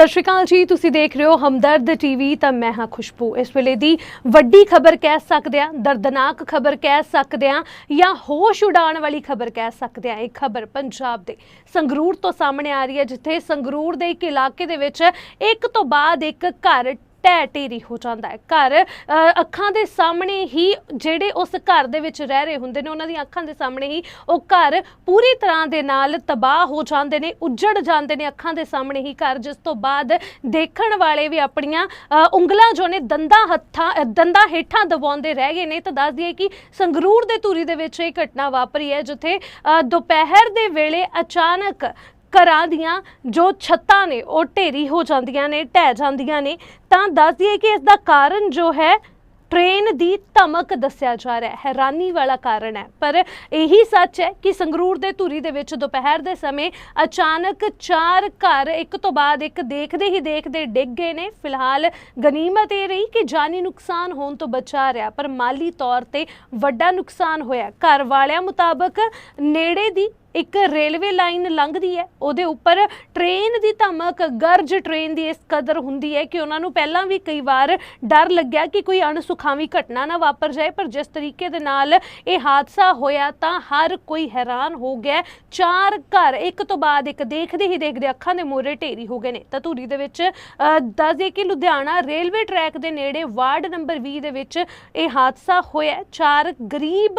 ਸਤਿ ਸ਼੍ਰੀ ਅਕਾਲ ਜੀ, ਤੁਸੀਂ ਦੇਖ ਰਹੇ ਹੋ ਹਮਦਰਦ ਟੀਵੀ, ਤਾਂ ਮੈਂ ਹਾਂ ਖੁਸ਼ਬੂ। ਇਸ ਵੇਲੇ ਦੀ ਵੱਡੀ ਖਬਰ ਕਹਿ ਸਕਦੇ ਆ ਦਰਦਨਾਕ ਖਬਰ ਕਹਿ ਸਕਦੇ ਆ ਜਾਂ ਹੋਸ਼ ਉਡਾਣ ਵਾਲੀ ਖਬਰ ਕਹਿ ਸਕਦੇ ਆ ਇਹ ਖਬਰ ਪੰਜਾਬ ਦੇ ਸੰਗਰੂਰ ਤੋਂ ਸਾਹਮਣੇ ਆ ਰਹੀ ਹੈ, ਜਿੱਥੇ ਸੰਗਰੂਰ ਦੇ ਇੱਕ ਇਲਾਕੇ ਦੇ ਵਿੱਚ ਇੱਕ ਤੋਂ ਬਾਅਦ ਇੱਕ ਘਰ ਢਹਿ ਢੇਰੀ ਹੋ ਜਾਂਦਾ ਹੈ। ਘਰ ਅੱਖਾਂ ਦੇ ਸਾਹਮਣੇ ਹੀ ਜਿਹੜੇ ਉਸ ਘਰ ਦੇ ਵਿੱਚ ਰਹਿ ਰਹੇ ਹੁੰਦੇ ਨੇ ਉਹਨਾਂ ਦੀਆਂ ਅੱਖਾਂ ਦੇ ਸਾਹਮਣੇ ਹੀ ਉਹ ਘਰ ਪੂਰੀ ਤਰ੍ਹਾਂ ਦੇ ਨਾਲ ਤਬਾਹ ਹੋ ਜਾਂਦੇ ਨੇ ਉੱਜੜ ਜਾਂਦੇ ਨੇ ਅੱਖਾਂ ਦੇ ਸਾਹਮਣੇ ਹੀ ਘਰ ਜਿਸ ਤੋਂ ਬਾਅਦ ਦੇਖਣ ਵਾਲੇ ਵੀ ਆਪਣੀਆਂ ਉਂਗਲਾਂ ਜੋ ਨੇ ਦੰਦਾਂ ਹੱਥਾਂ ਦੰਦਾਂ ਹੇਠਾਂ ਦਬਾਉਂਦੇ ਰਹਿ ਗਏ ਨੇ। ਤਾਂ ਦੱਸ ਦਈਏ ਕਿ ਸੰਗਰੂਰ ਦੇ ਧੂਰੀ ਦੇ ਵਿੱਚ ਇਹ ਘਟਨਾ ਵਾਪਰੀ ਹੈ ਜਿੱਥੇ ਅ, ਦੁਪਹਿਰ ਦੇ ਵੇਲੇ ਅਚਾਨਕ ਘਰਾਂ ਦੀਆਂ ਜੋ ਛੱਤਾਂ ਨੇ, ਉਹ ਢੇਰੀ ਹੋ ਜਾਂਦੀਆਂ ਨੇ, ਢਹਿ ਜਾਂਦੀਆਂ ਨੇ। ਤਾਂ ਦੱਸ ਦਈਏ ਕਿ ਇਸ ਦਾ ਕਾਰਨ ਜੋ ਹੈ, ਟ੍ਰੇਨ ਦੀ ਧਮਕ ਦੱਸਿਆ ਜਾ ਰਿਹਾ ਹੈ, ਹੈਰਾਨੀ ਵਾਲਾ ਕਾਰਨ ਹੈ। ਪਰ ਇਹੀ ਸੱਚ ਹੈ ਕਿ ਸੰਗਰੂਰ ਦੇ ਧੂਰੀ ਦੇ ਵਿੱਚ ਦੁਪਹਿਰ ਦੇ ਸਮੇਂ ਅਚਾਨਕ ਚਾਰ ਘਰ ਇੱਕ ਤੋਂ ਬਾਅਦ ਇੱਕ ਦੇਖਦੇ ਹੀ ਦੇਖਦੇ ਡਿੱਗ ਗਏ ਨੇ। ਫਿਲਹਾਲ ਗਨੀਮਤ ਇਹ ਰਹੀ ਕਿ ਜਾਨੀ ਨੁਕਸਾਨ ਹੋਣ ਤੋਂ ਬਚਾ ਰਿਹਾ, ਪਰ ਮਾਲੀ ਤੌਰ ਤੇ ਵੱਡਾ ਨੁਕਸਾਨ ਹੋਇਆ। ਘਰ ਵਾਲਿਆਂ ਮੁਤਾਬਕ ਨੇੜੇ ਦੀ ਇੱਕ ਰੇਲਵੇ ਲਾਈਨ ਲੰਘਦੀ ਹੈ ਉਹਦੇ ਉੱਪਰ ਟ੍ਰੇਨ ਦੀ ਧਮਕ ਗਰਜ ਟ੍ਰੇਨ ਦੀ ਇਸ ਕਦਰ ਹੁੰਦੀ ਹੈ ਕਿ ਉਹਨਾਂ ਨੂੰ ਪਹਿਲਾਂ ਵੀ ਕਈ ਵਾਰ ਡਰ ਲੱਗਿਆ ਕਿ ਕੋਈ ਅਣਸੁਖਾਵੀ ਘਟਨਾ ਨਾ ਵਾਪਰ ਜਾਏ ਪਰ ਜਿਸ ਤਰੀਕੇ ਦੇ ਨਾਲ ਇਹ ਹਾਦਸਾ ਹੋਇਆ ਤਾਂ ਹਰ ਕੋਈ ਹੈਰਾਨ ਹੋ ਗਿਆ। ਚਾਰ ਘਰ ਇੱਕ ਤੋਂ ਬਾਅਦ ਇੱਕ ਦੇਖਦੇ ਹੀ ਦੇਖਦੇ ਅੱਖਾਂ ਦੇ ਮੂਹਰੇ ਢੇਰੀ ਹੋ ਗਏ ਨੇ। ਤਾਂ ਧੂਰੀ ਦੇ ਵਿੱਚ ਅ, ਦੱਸ ਦਈਏ ਕਿ ਲੁਧਿਆਣਾ ਰੇਲਵੇ ਟਰੈਕ ਦੇ ਨੇੜੇ ਵਾਰਡ ਨੰਬਰ 20 ਦੇ ਵਿੱਚ ਇਹ ਹਾਦਸਾ ਹੋਇਆ। ਚਾਰ ਗਰੀਬ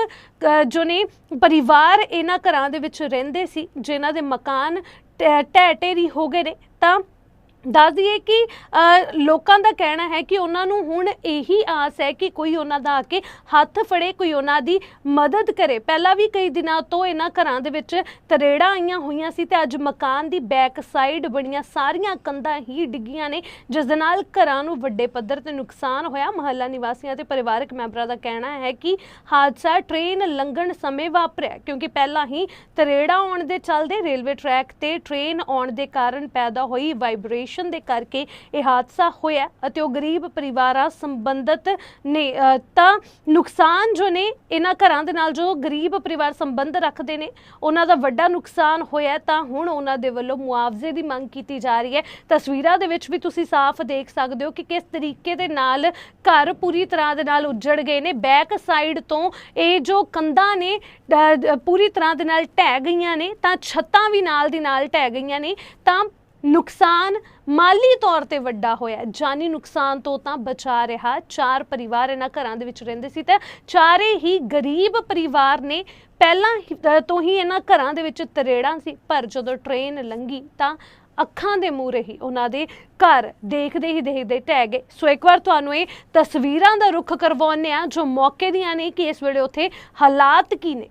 ਜੋ ਨੇ ਪਰਿਵਾਰ ਇਹਨਾਂ ਘਰਾਂ ਦੇ ਵਿੱਚ ਰਹਿੰਦੇ ਸੀ ਜਿਨ੍ਹਾਂ ਦੇ ਮਕਾਨ ਢਹਿ ਢਹਿ ਢੇਰੀ ਹੋ ਗਏ ਨੇ ਤਾਂ ਦੱਸ ਦਈਏ ਕਿ ਲੋਕਾਂ ਦਾ ਕਹਿਣਾ ਹੈ ਕਿ ਉਹਨਾਂ ਨੂੰ ਹੁਣ ਇਹੀ ਆਸ ਹੈ ਕਿ ਕੋਈ ਉਹਨਾਂ ਦਾ ਆ ਕੇ ਹੱਥ ਫੜੇ, ਕੋਈ ਉਹਨਾਂ ਦੀ ਮਦਦ ਕਰੇ। ਪਹਿਲਾਂ ਵੀ ਕਈ ਦਿਨਾਂ ਤੋਂ ਇਹਨਾਂ ਘਰਾਂ ਦੇ ਵਿੱਚ ਤਰੇੜਾਂ ਆਈਆਂ ਹੋਈਆਂ ਸੀ ਤੇ ਅੱਜ ਮਕਾਨ ਦੀ ਬੈਕ ਸਾਈਡ ਬਣੀਆਂ ਸਾਰੀਆਂ ਕੰਧਾਂ ਹੀ ਡਿੱਗੀਆਂ ਨੇ, ਜਿਸ ਦੇ ਨਾਲ ਘਰਾਂ ਨੂੰ ਵੱਡੇ ਪੱਧਰ ਤੇ ਨੁਕਸਾਨ ਹੋਇਆ। ਮਹੱਲਾ ਨਿਵਾਸੀਆਂ ਤੇ ਪਰਿਵਾਰਕ ਮੈਂਬਰਾਂ ਦਾ ਕਹਿਣਾ ਹੈ ਕਿ ਹਾਦਸਾ ਟ੍ਰੇਨ ਲੰਘਣ ਸਮੇਂ ਵਾਪਰਿਆ, ਕਿਉਂਕਿ ਪਹਿਲਾਂ ਹੀ ਤਰੇੜਾਂ ਆਉਣ ਦੇ ਚੱਲਦੇ ਰੇਲਵੇ ਟਰੈਕ ਤੇ ਟ੍ਰੇਨ ਆਉਣ ਦੇ ਕਾਰਨ ਪੈਦਾ ਹੋਈ ਵਾਈਬ੍ਰੇਸ਼ਨ ਦੇ ਕਰਕੇ ਇਹ ਹਾਦਸਾ ਹੋਇਆ ਅਤੇ ਉਹ ਗਰੀਬ ਪਰਿਵਾਰਾਂ ਸੰਬੰਧਤ ਨੇ ਤਾਂ ਨੁਕਸਾਨ ਜੋ ਨੇ, ਇਹਨਾਂ ਘਰਾਂ ਦੇ ਨਾਲ ਜੋ ਗਰੀਬ ਪਰਿਵਾਰ ਸੰਬੰਧ ਰੱਖਦੇ ਨੇ, ਉਹਨਾਂ ਦਾ ਵੱਡਾ ਨੁਕਸਾਨ ਹੋਇਆ ਤਾਂ ਹੁਣ ਉਹਨਾਂ ਦੇ ਵੱਲੋਂ ਮੁਆਵਜ਼ੇ ਦੀ ਮੰਗ ਕੀਤੀ ਜਾ ਰਹੀ ਹੈ। ਤਸਵੀਰਾਂ ਦੇ ਵਿੱਚ ਵੀ ਤੁਸੀਂ ਸਾਫ਼ ਦੇਖ ਸਕਦੇ ਹੋ ਕਿ ਕਿਸ ਤਰੀਕੇ ਦੇ ਨਾਲ ਘਰ ਪੂਰੀ ਤਰ੍ਹਾਂ ਦੇ ਨਾਲ ਉੱਜੜ ਗਏ ਨੇ। ਬੈਕ ਸਾਈਡ ਤੋਂ ਇਹ ਜੋ ਕੰਧਾਂ ਨੇ ਪੂਰੀ ਤਰ੍ਹਾਂ ਦੇ ਨਾਲ ਢਹਿ ਗਈਆਂ ਨੇ, ਤਾਂ ਛੱਤਾਂ ਵੀ ਨਾਲ ਦੀ ਨਾਲ ਢਹਿ ਗਈਆਂ ਨੇ, ਤਾਂ ਨੁਕਸਾਨ ਮਾਲੀ ਤੌਰ ਤੇ ਵੱਡਾ ਹੋਇਆ ਜਾਨੀ ਨੁਕਸਾਨ ਤੋਂ ਤਾਂ ਬਚਾ ਰਿਹਾ ਚਾਰ ਪਰਿਵਾਰ ਇਹਨਾਂ ਘਰਾਂ ਦੇ ਵਿੱਚ ਰਹਿੰਦੇ ਸੀ ਤੇ ਚਾਰੇ ਹੀ ਗਰੀਬ ਪਰਿਵਾਰ ਨੇ ਪਹਿਲਾਂ ਹੀ- ਤੋਂ ਹੀ ਇਹਨਾਂ ਘਰਾਂ ਦੇ ਵਿੱਚ ਤਰੇੜਾਂ ਸੀ। ਪਰ ਜਦੋਂ ਟ੍ਰੇਨ ਲੰਘੀ ਤਾਂ ਅੱਖਾਂ ਦੇ ਮੂਹਰੇ ਹੀ ਉਹਨਾਂ ਦੇ ਘਰ ਦੇਖਦੇ ਹੀ ਦੇਖਦੇ ਢਹਿ ਗਏ। ਸੋ ਇੱਕ ਵਾਰ ਤੁਹਾਨੂੰ ਇਹ ਤਸਵੀਰਾਂ ਦਾ ਰੁਖ ਕਰਵਾਉਂਦੇ ਆ ਜੋ ਮੌਕੇ ਦੀਆਂ ਨੇ ਕਿ ਇਸ ਵੇਲੇ ਉੱਥੇ ਹਾਲਾਤ ਕੀ ਨੇ।